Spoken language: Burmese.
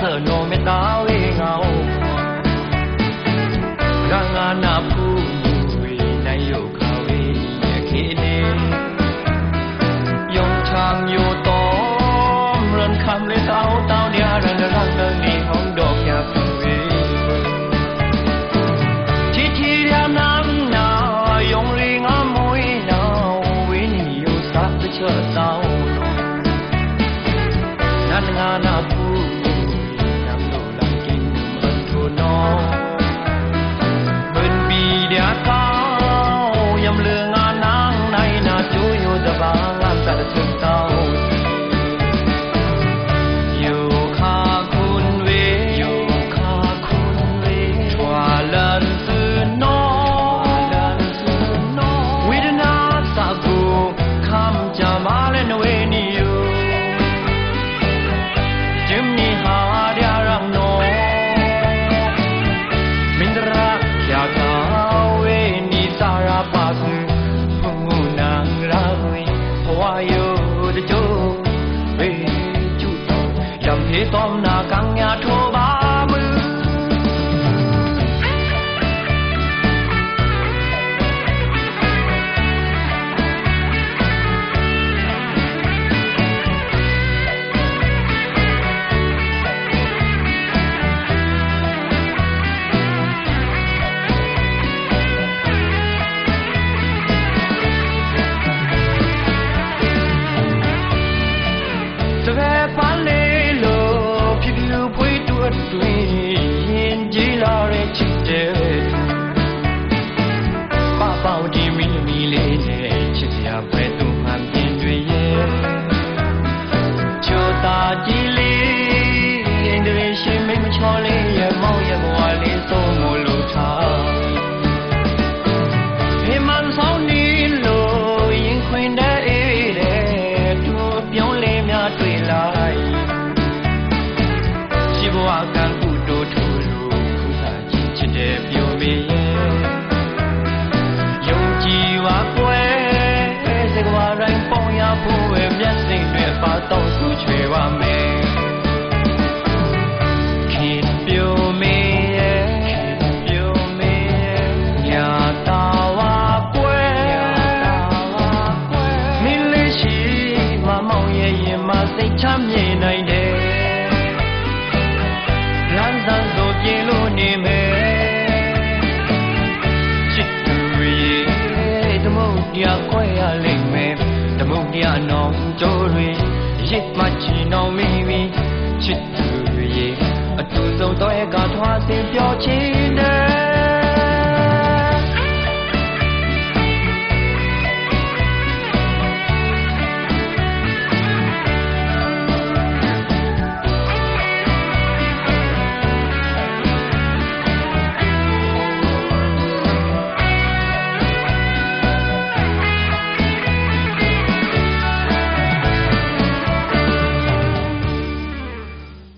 色浓 nụ 维 တော်နာကံညာထိုးပါ ဖွေးတွတ်တွင်ရင်ကြီးလာတဲ့ချစ်တဲ့ပပောက်ဒီမီမီလေးနဲ့ချစ်စရာပဲသူမှန်ပြင်းတွေရဲ့ချိုတာကြီးလေးအင်းတွေရှင်မိတ်မချောလေးရဲ့မောင်ရဲ့ဘဝလေးဆုံး ကံကုတိုးထူလို့ခုစားချင်းချစ်တဲ့ပြောမေရဲ့ယုံကြည်ပါကွယ်စကွာတိုင်းပေါင်ရဖို့ပဲမျက်စိတွေပါတော့သူချွေပါမယ်ခင်ပြောမေရဲ့ခင်ပြောမေရဲ့ညာတာဝါကွယ်ညာတာဝါကွယ်မင်းလေးရှိမမောင်ရဲ့ရင်မစိတ်ချမြေနိုင်တယ် တမုတ်တရားခွဲရလိမ့်မယ်တမုတ်တရားနောင်ကြိုးတွေရစ်မှချီနောင်မိပြီချစ်သူရဲ့အတူဆုံးတော့ကထွားတင်ပြောချင်